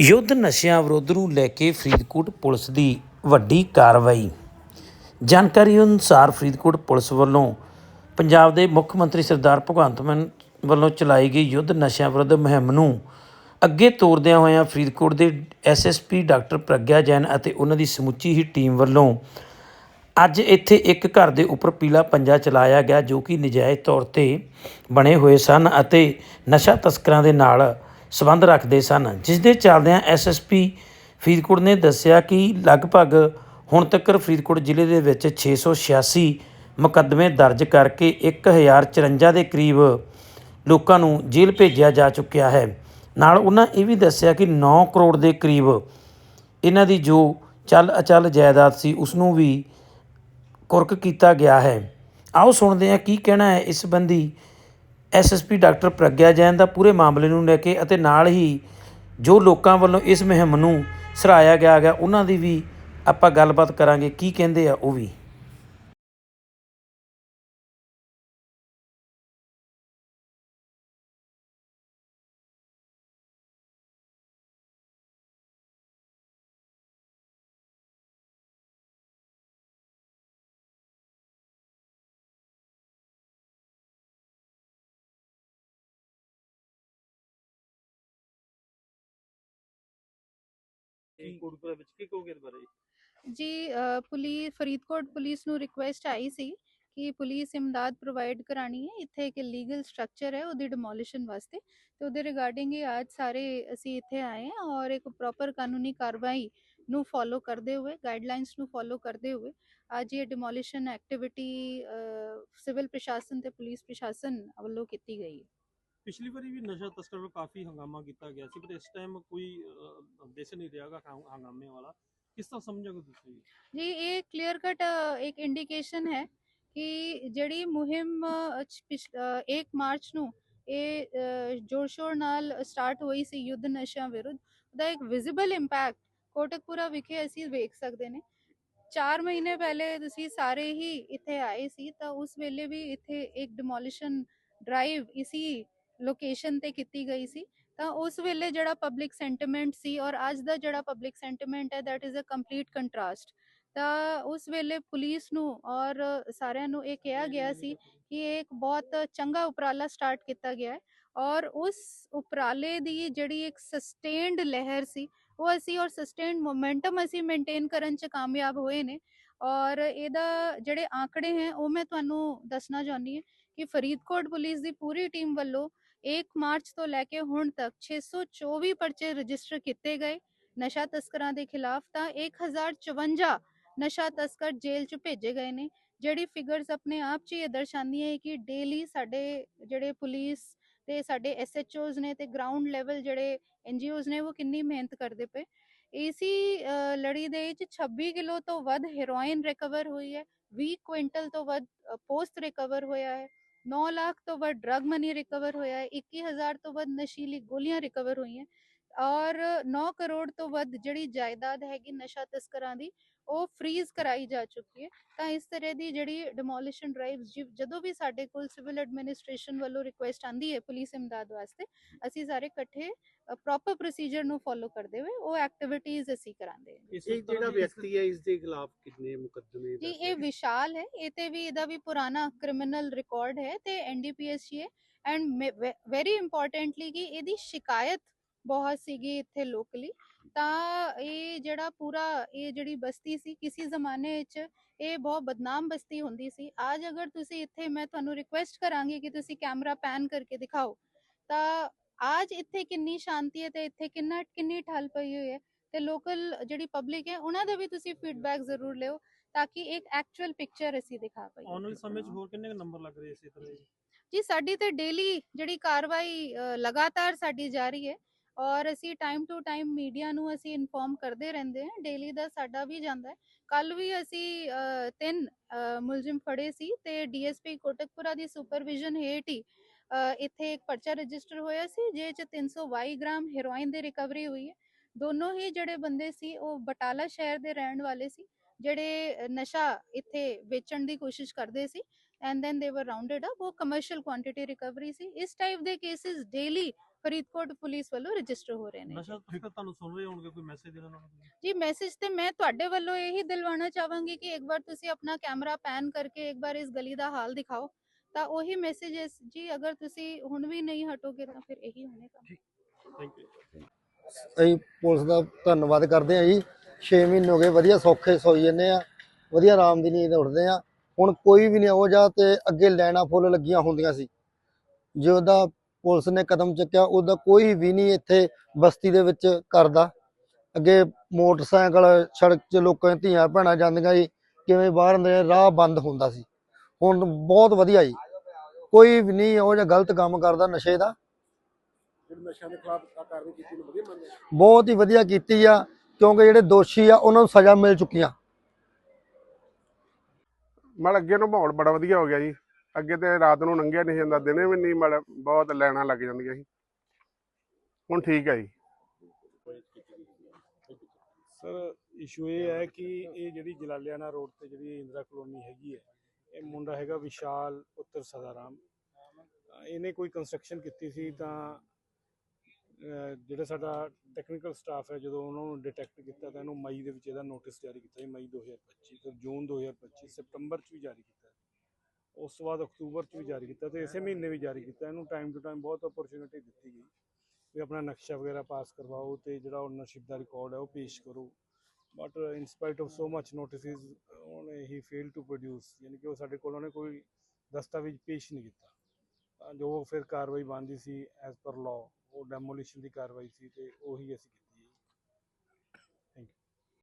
ਯੁੱਧ ਨਸ਼ਿਆਂ ਵਿਰੁੱਧ ਨੂੰ ਲੈ ਕੇ ਫਰੀਦਕੋਟ ਪੁਲਿਸ ਦੀ ਵੱਡੀ ਕਾਰਵਾਈ। ਜਾਣਕਾਰੀ ਅਨੁਸਾਰ ਫਰੀਦਕੋਟ ਪੁਲਿਸ ਵੱਲੋਂ ਪੰਜਾਬ ਦੇ ਮੁੱਖ ਮੰਤਰੀ ਸਰਦਾਰ ਭਗਵੰਤ ਮਾਨ ਵੱਲੋਂ ਚਲਾਈ ਗਈ ਯੁੱਧ ਨਸ਼ਿਆਂ ਵਿਰੁੱਧ ਮੁਹਿੰਮ ਨੂੰ ਅੱਗੇ ਤੋਰਦਿਆਂ ਹੋਇਆਂ ਫਰੀਦਕੋਟ ਦੇ ਐਸਐਸਪੀ ਡਾਕਟਰ ਪ੍ਰਗਿਆ ਜੈਨ ਅਤੇ ਉਹਨਾਂ ਦੀ ਸਮੁੱਚੀ ਹੀ ਟੀਮ ਵੱਲੋਂ ਅੱਜ ਇੱਥੇ ਇੱਕ ਘਰ ਦੇ ਉੱਪਰ ਪੀਲਾ ਪੰਜਾ ਚਲਾਇਆ ਗਿਆ ਜੋ ਕਿ ਨਜਾਇਜ਼ ਤੌਰ ਤੇ ਬਣੇ ਹੋਏ ਸਨ ਅਤੇ ਨਸ਼ਾ ਤਸਕਰਾਂ ਦੇ ਨਾਲ ਸੰਬੰਧ ਰੱਖਦੇ ਸਨ ਜਿਸ ਦੇ ਚੱਲਦਿਆਂ ਐਸਐਸਪੀ ਫਰੀਦਕੋਟ ਨੇ ਦੱਸਿਆ ਕਿ ਲਗਭਗ ਹੁਣ ਤੱਕ ਫਰੀਦਕੋਟ ਜ਼ਿਲ੍ਹੇ ਦੇ ਵਿੱਚ 686 ਮੁਕੱਦਮੇ ਦਰਜ ਕਰਕੇ 1054 ਦੇ ਕਰੀਬ ਲੋਕਾਂ ਨੂੰ ਜੇਲ੍ਹ ਭੇਜਿਆ ਜਾ ਚੁੱਕਿਆ ਹੈ। ਨਾਲ ਉਹਨਾਂ ਇਹ ਵੀ ਦੱਸਿਆ ਕਿ 9 ਕਰੋੜ ਦੇ ਕਰੀਬ ਇਹਨਾਂ ਦੀ ਜੋ ਚੱਲ ਅਚਲ ਜਾਇਦਾਦ ਸੀ, ਉਸ ਨੂੰ ਵੀ ਕੁਰਕ ਕੀਤਾ ਗਿਆ ਹੈ। ਆਓ ਸੁਣਦੇ ਹਾਂ ਕੀ ਕਹਿਣਾ ਹੈ ਇਸ ਸੰਬੰਧੀ ਐਸਐਸਪੀ ਡਾਕਟਰ ਪ੍ਰਗਿਆ ਜੈਨ ਦਾ ਪੂਰੇ ਮਾਮਲੇ ਨੂੰ ਲੈ ਕੇ ਅਤੇ ਨਾਲ ਹੀ ਜੋ ਲੋਕਾਂ ਵੱਲੋਂ ਇਸ ਮੁਹਿੰਮ ਨੂੰ ਸਰਾਇਆ ਗਿਆ ਗਿਆ ਉਹਨਾਂ ਦੀ ਵੀ ਆਪਾਂ ਗੱਲਬਾਤ ਕਰਾਂਗੇ। ਕੀ ਕਹਿੰਦੇ ਆ ਉਹ ਵੀ? ਇਹ ਕੋਟਪੁਰਾ ਵਿੱਚ ਕੀ ਕਹੋਗੇ ਇਸ ਬਾਰੇ? ਜੀ ਪੁਲਿਸ ਫਰੀਦਕੋਟ ਪੁਲਿਸ ਨੂੰ ਰਿਕੁਐਸਟ ਆਈ ਸੀ ਕਿ ਪੁਲਿਸ ਇਮਦਾਦ ਪ੍ਰੋਵਾਈਡ ਕਰਾਣੀ ਹੈ। ਇੱਥੇ ਇੱਕ ਲੀਗਲ ਸਟਰਕਚਰ ਹੈ ਉਹਦੀ ਡਿਮੋਲੀਸ਼ਨ ਵਾਸਤੇ। ਤੇ ਉਹਦੇ ਰਿਗਾਰਡਿੰਗ ਹੀ ਅੱਜ ਸਾਰੇ ਅਸੀਂ ਇੱਥੇ ਆਏ ਹਾਂ ਔਰ ਇੱਕ ਪ੍ਰੋਪਰ ਕਾਨੂੰਨੀ ਕਾਰਵਾਈ ਨੂੰ ਫੋਲੋ ਕਰਦੇ ਹੋਏ ਗਾਈਡਲਾਈਨਸ ਨੂੰ ਫੋਲੋ ਕਰਦੇ ਹੋਏ ਅੱਜ ਇਹ ਡਿਮੋਲੀਸ਼ਨ ਐਕਟੀਵਿਟੀ ਸਿਵਲ ਪ੍ਰਸ਼ਾਸਨ ਤੇ ਪੁਲਿਸ ਪ੍ਰਸ਼ਾਸਨ ਵੱਲੋਂ ਕੀਤੀ ਗਈ ਹੈ। ਪਿਛਲੀ ਵਾਰੀ ਵੀ ਨਸ਼ਾ ਤਸਕਰ ਵੱਲੋਂ ਕਾਫੀ ਹੰਗਾਮਾ ਕੀਤਾ ਗਿਆ ਸੀ ਪਰ ਇਸ ਟਾਈਮ ਕੋਈ ਅਹ, ਦਿਸ ਨਹੀਂ ਰਿਹਾਗਾ ਹੰਗਾਮੇ ਵਾਲਾ ਕਿਸ ਤਰ੍ਹਾਂ ਸਮਝੋਗੇ ਤੁਸੀਂ ਜੀ ਇਹ ਕਲੀਅਰ ਕਟ ਇੱਕ ਇੰਡੀਕੇਸ਼ਨ ਹੈ ਕਿ ਜਿਹੜੀ ਮੁਹਿੰਮ ਅ, ਚ ਪਿਛ- ਅ, 1 ਮਾਰਚ ਨੂੰ ਇਹ ਅ, ਜ਼ੋਰ ਸ਼ੋਰ ਨਾਲ ਸਟਾਰਟ ਹੋਈ ਸੀ ਯੁੱਧ ਨਸ਼ਿਆਂ ਵਿਰੁੱਧ ਉਹਦਾ ਇੱਕ ਵਿਜ਼ੀਬਲ ਇੰਪੈਕਟ ਕੋਟਕਪੂਰਾ ਵਿਖੇ ਅਸੀਂ ਵੇਖ ਸਕਦੇ ਨੇ 4 ਮਹੀਨੇ ਪਹਿਲੇ ਤੁਸੀਂ ਸਾਰੇ ਹੀ ਇੱਥੇ ਆਏ ਸੀ ਤਾਂ ਉਸ ਵੇਲੇ ਵੀ ਇੱਥੇ ਇੱਕ ਡਿਮੋਲੀਸ਼ਨ ਡਰਾਈਵ ਇਸੀ ਲੋਕੇਸ਼ਨ ਤੇ ਕੀਤੀ ਗਈ ਸੀ, ਤਾਂ ਉਸ ਵੇਲੇ ਜਿਹੜਾ ਪਬਲਿਕ ਸੈਂਟੀਮੈਂਟ ਸੀ ਔਰ ਅੱਜ ਦਾ ਜਿਹੜਾ ਪਬਲਿਕ ਸੈਂਟੀਮੈਂਟ ਹੈ, that is a complete contrast. ਤਾਂ ਉਸ ਵੇਲੇ ਪੁਲਿਸ ਨੂੰ ਔਰ ਸਾਰਿਆਂ ਨੂੰ ਇਹ ਕਿਹਾ ਗਿਆ ਸੀ ਕਿ ਇਹ ਇੱਕ ਬਹੁਤ ਚੰਗਾ ਉਪਰਾਲਾ ਸਟਾਰਟ ਕੀਤਾ ਗਿਆ ਹੈ ਔਰ ਉਸ ਉਪਰਾਲੇ ਦੀ ਜਿਹੜੀ ਇੱਕ ਸਸਟੇਨਡ ਲਹਿਰ ਸੀ, ਉਹ ਅਸੀਂ ਔਰ ਸਸਟੇਨਡ ਮੋਮੈਂਟਮ ਅਸੀਂ ਮੇਨਟੇਨ ਕਰਨ ਚ ਕਾਮਯਾਬ ਹੋਏ ਨੇ ਔਰ ਇਹਦਾ ਜਿਹੜੇ ਆંકੜੇ ਹੈ, ਉਹ ਮੈਂ ਤੁਹਾਨੂੰ ਦੱਸਣਾ ਚਾਹੁੰਦੀ ਹਾਂ ਕਿ ਫਰੀਦਕੋਟ ਪੁਲਿਸ ਦੀ ਪੂਰੀ ਟੀਮ ਵੱਲੋਂ 1 ਮਾਰਚ ਤੋਂ ਲੈ ਕੇ ਹੁਣ ਤੱਕ 624 ਪਰਚੇ ਰਜਿਸਟਰ ਕੀਤੇ ਗਏ ਨਸ਼ਾ ਤਸਕਰਾਂ ਦੇ ਖਿਲਾਫ ਤਾਂ 1054 ਨਸ਼ਾ ਤਸਕਰ ਜੇਲ੍ਹ 'ਚ ਭੇਜੇ ਗਏ ਨੇ ਜਿਹੜੀ ਫਿਗਰਸ ਆਪਣੇ ਆਪ 'ਚ ਇਹ ਦਰਸਾਉਂਦੀਆਂ ਹੈ ਕਿ ਡੇਲੀ ਸਾਡੇ ਜਿਹੜੇ ਪੁਲਿਸ ਤੇ ਸਾਡੇ ਐਸਐਚਓਜ਼ ਨੇ ਤੇ ਗਰਾਊਂਡ ਲੈਵਲ ਜਿਹੜੇ ਐਨਜੀਓਜ਼ ਨੇ ਉਹ ਕਿੰਨੀ ਮਿਹਨਤ ਕਰਦੇ ਪਏ ਇਸੀ ਲੜੀ ਦੇ ਵਿੱਚ 26 ਕਿਲੋ ਤੋਂ ਵੱਧ ਹੈਰੋਇਨ ਰਿਕਵਰ ਹੋਈ ਹੈ 20 ਕੁਇੰਟਲ ਤੋਂ ਵੱਧ ਪੋਸਟ ਰਿਕਵਰ ਹੋਇਆ ਹੈ 9 ਲੱਖ ਤੋਂ ਵੱਧ ਡਰਗ ਮਨੀ ਰਿਕਵਰ ਹੋਇਆ ਹੈ 21000 ਤੋਂ ਵੱਧ ਨਸ਼ੀਲੀ ਗੋਲੀਆਂ ਰਿਕਵਰ ਹੋਈਆਂ ਔਰ 9 ਕਰੋੜ ਤੋਂ ਵੱਧ ਜਿਹੜੀ ਜਾਇਦਾਦ ਹੈਗੀ ਨਸ਼ਾ ਤਸਕਰਾਂ ਦੀ ਉਹ ਫ੍ਰੀਜ਼ ਕਰਾਈ ਜਾ ਚੁੱਕੀ ਹੈ ਤਾਂ ਇਸ ਤਰ੍ਹਾਂ ਦੀ ਜਿਹੜੀ ਡਿਮੋਲੀਸ਼ਨ ਡਰਾਈਵਸ ਜਦੋਂ ਵੀ ਸਾਡੇ ਕੋਲ ਸਿਵਲ ਐਡਮਿਨਿਸਟ੍ਰੇਸ਼ਨ ਵੱਲੋਂ ਰਿਕੁਐਸਟ ਆਂਦੀ ਹੈ ਪੁਲਿਸ ਇਮਦਾਦ ਵਾਸਤੇ ਅਸੀਂ ਸਾਰੇ ਇਕੱਠੇ ਪ੍ਰੋਪਰ ਪ੍ਰੋਸੀਜਰ ਨੂੰ ਫੋਲੋ ਕਰਦੇ ਹੋਏ ਉਹ ਐਕਟੀਵਿਟੀਜ਼ ਅਸੀਂ ਕਰਾਂਦੇ ਹਾਂ। ਇਸ ਇਹ ਜਿਹੜਾ ਵਿਅਕਤੀ ਹੈ ਇਸ ਦੇ ਖਿਲਾਫ ਕਿੰਨੇ ਮੁਕੱਦਮੇ ਜੀ ਇਹ ਵਿਸ਼ਾਲ ਹੈ ਇਹ ਤੇ ਵੀ ਇਹਦਾ ਵੀ ਪੁਰਾਣਾ ਕ੍ਰਿਮੀਨਲ ਰਿਕਾਰਡ ਹੈ ਤੇ ਐਨਡੀਪੀਐਸ ਹੈ ਐਂਡ ਵੈਰੀ ਇੰਪੋਰਟੈਂਟਲੀ ਕਿ ਇਹਦੀ ਸ਼ਿਕਾਇਤ ਬਹੁਤ ਸੀਗੀ ਇੱਥੇ ਲੋਕਲੀ ਤਾਂ ਇਹ ਜਿਹੜਾ ਪੂਰਾ ਇਹ ਜਿਹੜੀ ਬਸਤੀ ਸੀ ਕਿਸੇ ਜ਼ਮਾਨੇ ਵਿੱਚ ਇਹ ਬਹੁਤ ਬਦਨਾਮ ਬਸਤੀ ਹੁੰਦੀ ਸੀ। ਅੱਜ ਅਗਰ ਤੁਸੀਂ ਇੱਥੇ ਮੈਂ ਤੁਹਾਨੂੰ ਰਿਕੁਐਸਟ ਕਰਾਂਗੀ ਕਿ ਤੁਸੀਂ ਕੈਮਰਾ ਪੈਨ ਕਰਕੇ ਦਿਖਾਓ। ਤਾਂ ਅੱਜ ਇੱਥੇ ਕਿੰਨੀ ਸ਼ਾਂਤੀ ਹੈ ਤੇ ਇੱਥੇ ਕਿੰਨਾ ਕਿੰਨੀ ਠੱਲ ਪਈ ਹੋਈ ਹੈ ਤੇ ਲੋਕਲ ਜਿਹੜੀ ਪਬਲਿਕ ਹੈ ਉਹਨਾਂ ਦਾ ਵੀ ਤੁਸੀਂ ਫੀਡਬੈਕ ਜ਼ਰੂਰ ਲਿਓ ਤਾਂ ਕਿ ਇੱਕ ਐਕਚੁਅਲ ਪਿਕਚਰ ਅਸੀਂ ਦਿਖਾ ਪਾਈਏ। ਆਉਣ ਵਾਲੇ ਸਮੇਂ 'ਚ ਹੋਰ ਕਿੰਨੇ ਨੰਬਰ ਲੱਗ ਰਹੇ ਇਸੇ ਤਰ੍ਹਾਂ? ਜੀ ਸਾਡੀ ਤੇ ਡੇਲੀ ਜਿਹੜੀ ਕਾਰਵਾਈ ਲਗਾਤਾਰ ਸਾਡੀ ਜਾਰੀ ਹੈ। ਔਰ ਅਸੀਂ ਟਾਈਮ ਟੂ ਟਾਈਮ ਮੀਡੀਆ ਨੂੰ ਅਸੀਂ ਇਨਫੋਰਮ ਕਰਦੇ ਰਹਿੰਦੇ ਹਾਂ ਡੇਲੀ ਦਾ ਸਾਡਾ ਵੀ ਜਾਂਦਾ ਹੈ। ਕੱਲ ਵੀ ਅਸੀਂ ਤਿੰਨ ਮੁਲਜ਼ਮ ਫੜੇ ਸੀ ਤੇ ਡੀਐਸਪੀ ਕੋਟਕਪੁਰਾ ਦੀ ਸੁਪਰਵਿਜ਼ਨ ਹੇਠ ਹੀ ਇੱਥੇ ਇੱਕ ਪਰਚਾ ਰਜਿਸਟਰ ਹੋਇਆ ਸੀ ਜਿਹ ਚ 322 ਗ੍ਰਾਮ ਹੈਰੋਇਨ ਦੀ ਰਿਕਵਰੀ ਹੋਈ ਹੈ। ਦੋਨੋਂ ਹੀ ਜਿਹੜੇ ਬੰਦੇ ਸੀ, ਉਹ ਬਟਾਲਾ ਸ਼ਹਿਰ ਦੇ ਰਹਿਣ ਵਾਲੇ ਸੀ, ਜਿਹੜੇ ਨਸ਼ਾ ਇੱਥੇ ਵੇਚਣ ਦੀ ਕੋਸ਼ਿਸ਼ ਕਰਦੇ ਸੀ। And then they were rounded up ਉਹ ਕਮਰਸ਼ੀਅਲ ਕੁਆਂਟੀਟੀ ਰਿਕਵਰੀ ਸੀ ਇਸ ਟਾਈਪ ਦੇ ਕੇਸਿਸ ਡੇਲੀ ਫਰੀਦਕੋਟ ਪੁਲਿਸ ਵੱਲੋਂ ਰਜਿਸਟਰ ਹੋ ਰਹੇ ਨੇ ਨਸ਼ਾ ਤਸਕਰ ਤੁਹਾਨੂੰ ਸੁਣ ਰਹੇ ਹੋਣਗੇ ਕੋਈ ਮੈਸੇਜ ਦੇਣਾ ਉਹਨਾਂ ਨੂੰ ਤੁਸੀਂ? ਜੀ ਮੈਸੇਜ ਤੇ ਮੈਂ ਤੁਹਾਡੇ ਵੱਲੋਂ ਇਹੀ ਦਿਲਵਾਣਾ ਚਾਹਾਂਗੀ ਕਿ ਇੱਕ ਵਾਰ ਤੁਸੀਂ ਆਪਣਾ ਕੈਮਰਾ ਪੈਨ ਕਰਕੇ ਇੱਕ ਵਾਰ ਇਸ ਗਲੀ ਦਾ ਹਾਲ ਦਿਖਾਓ ਤਾਂ ਉਹੀ ਮੈਸੇਜ ਹੈ ਜੀ ਅਗਰ ਤੁਸੀਂ ਹੁਣ ਵੀ ਨਹੀਂ ਹਟੋਗੇ ਤਾਂ ਫਿਰ ਇਹੀ ਹੋਣੇਗਾ ਥੈਂਕ ਯੂ ਅਸੀਂ ਪੁਲਿਸ ਦਾ ਧੰਨਵਾਦ ਕਰਦੇ ਹਾਂ ਜੀ 6 ਮਹੀਨੇ ਹੋ ਗਏ ਵਧੀਆ ਸੌਖੇ ਸੋਈ ਜੰਨੇ ਆ ਵਧੀਆ ਆਰਾਮ ਦੀ ਨੀਂਦ ਉੱਠਦੇ ਆ ਹੁਣ ਕੋਈ ਵੀ ਨਹੀਂ ਹੋ ਜਾ ਤੇ ਅੱਗੇ ਲੈਣਾ ਫੁੱਲ ਲੱਗੀਆਂ ਹੁੰਦੀਆਂ ਸੀ। ਜੇ ਉਹਦਾ ਪੁਲਿਸ ਨੇ ਕਦਮ ਚੱਕਿਆ ਉਹਦਾ ਕੋਈ ਵੀ ਨਹੀਂ ਇੱਥੇ ਬਸਤੀ ਦੇ ਵਿੱਚ ਕਰਦਾ। ਅੱਗੇ ਮੋਟਰਸਾਈਕਲ ਸੜਕ 'ਚ ਲੋਕਾਂ ਦੀਆਂ ਧੀਆਂ ਭੈਣਾਂ ਜਾਂਦੀਆਂ ਜੀ ਕਿਵੇਂ ਬਾਹਰ ਅੰਦਰ ਰਾਹ ਬੰਦ ਹੁੰਦਾ ਸੀ। ਹੁਣ ਬਹੁਤ ਵਧੀਆ ਜੀ। ਕੋਈ ਵੀ ਨਹੀਂ ਉਹ ਜਿਹਾ ਗਲਤ ਕੰਮ ਕਰਦਾ ਨਸ਼ੇ ਦਾ। ਦੇ ਬਹੁਤ ਹੀ ਵਧੀਆ ਕੀਤੀ ਆ ਕਿਉਂਕਿ ਜਿਹੜੇ ਦੋਸ਼ੀ ਆ ਉਹਨਾਂ ਨੂੰ ਸਜ਼ਾ ਮਿਲ ਚੁੱਕੀਆਂ ਮਤਲਬ ਅੱਗੇ ਨੂੰ ਮਾਹੌਲ ਬੜਾ ਵਧੀਆ ਹੋ ਗਿਆ ਜੀ। ਅੱਗੇ ਤੇ ਰਾਤ ਨੂੰ ਲੰਘਿਆ ਨਹੀਂ ਜਾਂਦਾ, ਦਿਨੇ ਵੀ ਨਹੀਂ ਮਤਲਬ ਬਹੁਤ ਲੈਣਾ ਲੱਗ ਜਾਂਦੀਆਂ ਸੀ। ਹੁਣ ਠੀਕ ਹੈ ਜੀ। ਸਰ ਇਸ਼ੂ ਇਹ ਹੈ ਕਿ ਇਹ ਜਿਹੜੀ ਜਲਾਲਿਆਣਾ ਰੋਡ ਤੇ ਜਿਹੜੀ ਇੰਦਰਾ ਕਲੋਨੀ ਹੈਗੀ ਹੈ, ਇਹ ਮੁੰਡਾ ਹੈਗਾ ਵਿਸ਼ਾਲ ਪੁੱਤਰ ਸਦਾਰਾਮ। ਇਹਨੇ ਕੋਈ ਕੰਸਟਰਕਸ਼ਨ ਕੀਤੀ ਸੀ ਤਾਂ ਜਿਹੜਾ ਸਾਡਾ ਟੈਕਨੀਕਲ ਸਟਾਫ ਹੈ, ਜਦੋਂ ਉਹਨਾਂ ਨੂੰ ਡਿਟੈਕਟ ਕੀਤਾ ਤਾਂ ਇਹਨੂੰ ਮਈ ਦੇ ਵਿੱਚ ਇਹਦਾ ਨੋਟਿਸ ਜਾਰੀ ਕੀਤਾ ਜੀ, ਮਈ 2025 ਫਿਰ ਜੂਨ 2025 ਸਪਟੰਬਰ 'ਚ ਵੀ ਜਾਰੀ ਕੀਤਾ। ਉਸ ਤੋਂ ਬਾਅਦ ਅਕਤੂਬਰ 'ਚ ਵੀ ਜਾਰੀ ਕੀਤਾ ਤੇ ਇਸੇ ਮਹੀਨੇ ਵੀ ਜਾਰੀ ਕੀਤਾ। ਇਹਨੂੰ ਟਾਈਮ ਟੂ ਟਾਈਮ ਬਹੁਤ ਓਪਰਚ्युनिटी ਦਿੱਤੀ ਗਈ ਵੀ ਆਪਣਾ ਨਕਸ਼ਾ ਵਗੈਰਾ ਪਾਸ ਕਰਵਾਓ ਤੇ ਜਿਹੜਾ ਓਨਰਸ਼ਿਪ ਦਾ ਰਿਕਾਰਡ ਹੈ ਉਹ ਪੇਸ਼ ਕਰੋ। But in spite of so much notices ਉਹਨੇ ਹੀ ਫੇਲ ਟੂ ਪ੍ਰੋਡਿਊਸ ਯਾਨੀ ਕਿ ਉਹ ਸਾਡੇ ਕੋਲ ਉਹਨੇ ਕੋਈ ਦਸਤਾਵੇਜ਼ ਪੇਸ਼ ਨਹੀਂ ਕੀਤਾ। ਜੋ ਫਿਰ ਕਾਰਵਾਈ ਬੰਦੀ ਸੀ ਐਸ ਪਰ ਲਾਅ ਉਹ ਡੈਮੋਲੀਸ਼ਨ ਦੀ ਕਾਰਵਾਈ ਸੀ ਤੇ ਉਹੀ ਅਸੀਂ ਕੀਤੀ।